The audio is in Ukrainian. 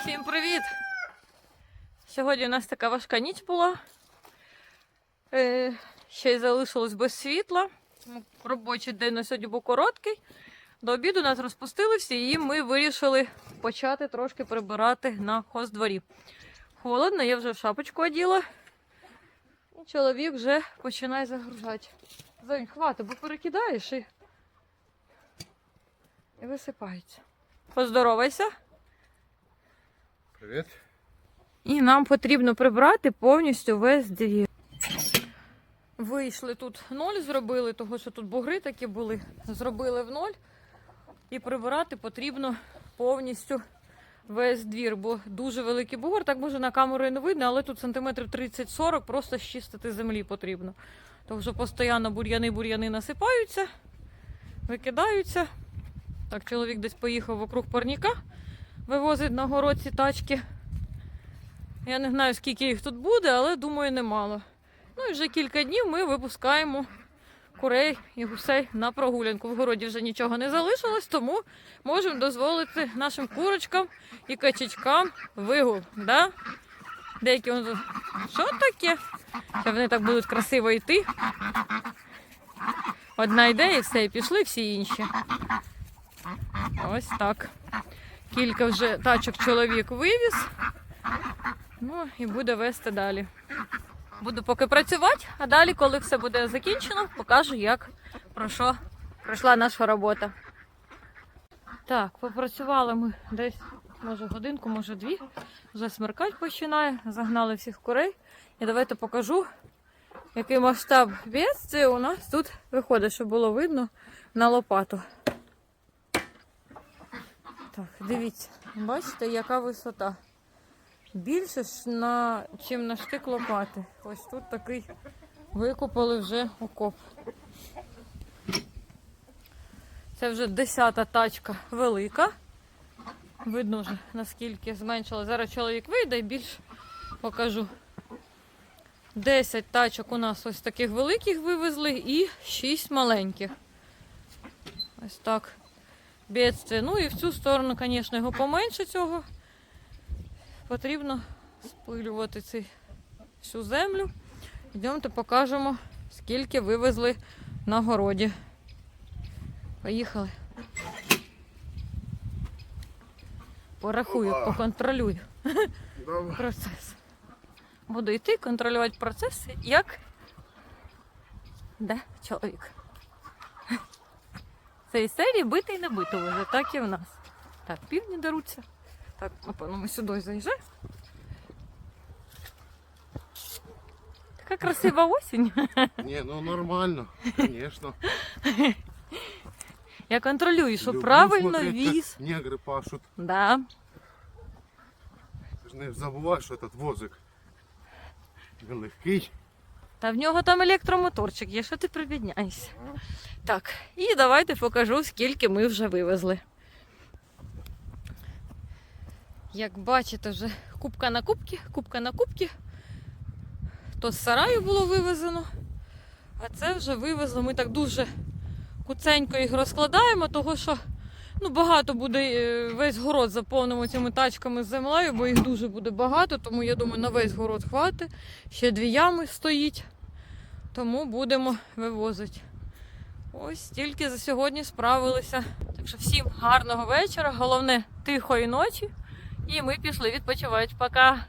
Всім привіт! Сьогодні у нас така важка ніч була. Е, ще й залишилось без світла. Робочий день на сьогодні був короткий. До обіду нас розпустили всі, і ми вирішили почати трошки прибирати на хоздворі. Холодно, я вже шапочку оділа. І чоловік вже починає загружати. Зонь, хвати, бо перекидаєш і, і висипається. Поздоровайся. Привіт. І нам потрібно прибрати повністю весь двір. Вийшли тут ноль, зробили, того що тут бугри такі були. Зробили в ноль. І прибирати потрібно повністю весь двір, бо дуже великий бугор. Так може на камеру і не видно, але тут сантиметрів 30-40 просто щистити землі потрібно. Тому що постійно бур'яни-бур'яни насипаються, викидаються. Так, чоловік десь поїхав вокруг парніка, вивозить на город ці тачки. Я не знаю, скільки їх тут буде, але думаю, немало. Ну і вже кілька днів ми випускаємо курей і гусей на прогулянку. В городі вже нічого не залишилось, тому можемо дозволити нашим курочкам і качечкам вигул. Да? Деякі вони тут, що таке? Що вони так будуть красиво йти. Одна йде і все, і пішли всі інші. Ось так. Кілька вже тачок чоловік вивіз. Ну і буде вести далі. Буду поки працювати, а далі, коли все буде закінчено, покажу, як про що пройшла наша робота. Так, попрацювали ми десь, може, годинку, може дві. Вже смеркать починає, загнали всіх курей. І давайте покажу, який масштаб бедствия у нас тут виходить, щоб було видно на лопату. Так, дивіться, бачите, яка висота. Більше ж на, чим на штик лопати. Ось тут такий викопали вже окоп. Це вже десята тачка велика. Видно вже наскільки зменшила. Зараз чоловік вийде і більш покажу. 10 тачок у нас ось таких великих вивезли і 6 маленьких. Ось так. Бедствие. Ну і в цю сторону, звісно, його поменше цього. Потрібно спилювати цю всю землю. Йдемте покажемо, скільки вивезли на городі. Поїхали. Порахую, поконтролюю Давай. процес. Буду йти контролювати процес, як де чоловік Цієї серії бити і не бити вже, так і в нас. Так, півні даруться. Так, напевно, ми сюди заїжджаємо. Така красива осінь. Не, ну нормально, конечно. Я контролюю, щоб Люблю правильно смотреть, віз. как негры пашут. Да. Ты ж не забувай, що этот возик він легкий. Та в нього там електромоторчик є, що ти прибідняєшся. Так, і давайте покажу, скільки ми вже вивезли. Як бачите, вже кубка на кубки, кубка на кубки. То з сараю було вивезено, а це вже вивезли. Ми так дуже куценько їх розкладаємо, того що ну, багато буде е, весь город заповнимо цими тачками з землею, бо їх дуже буде багато, тому я думаю, на весь город хватить. Ще дві ями стоїть, тому будемо вивозити. Ось тільки за сьогодні справилися. Так що всім гарного вечора, головне тихої ночі. І ми пішли відпочивати. Пока.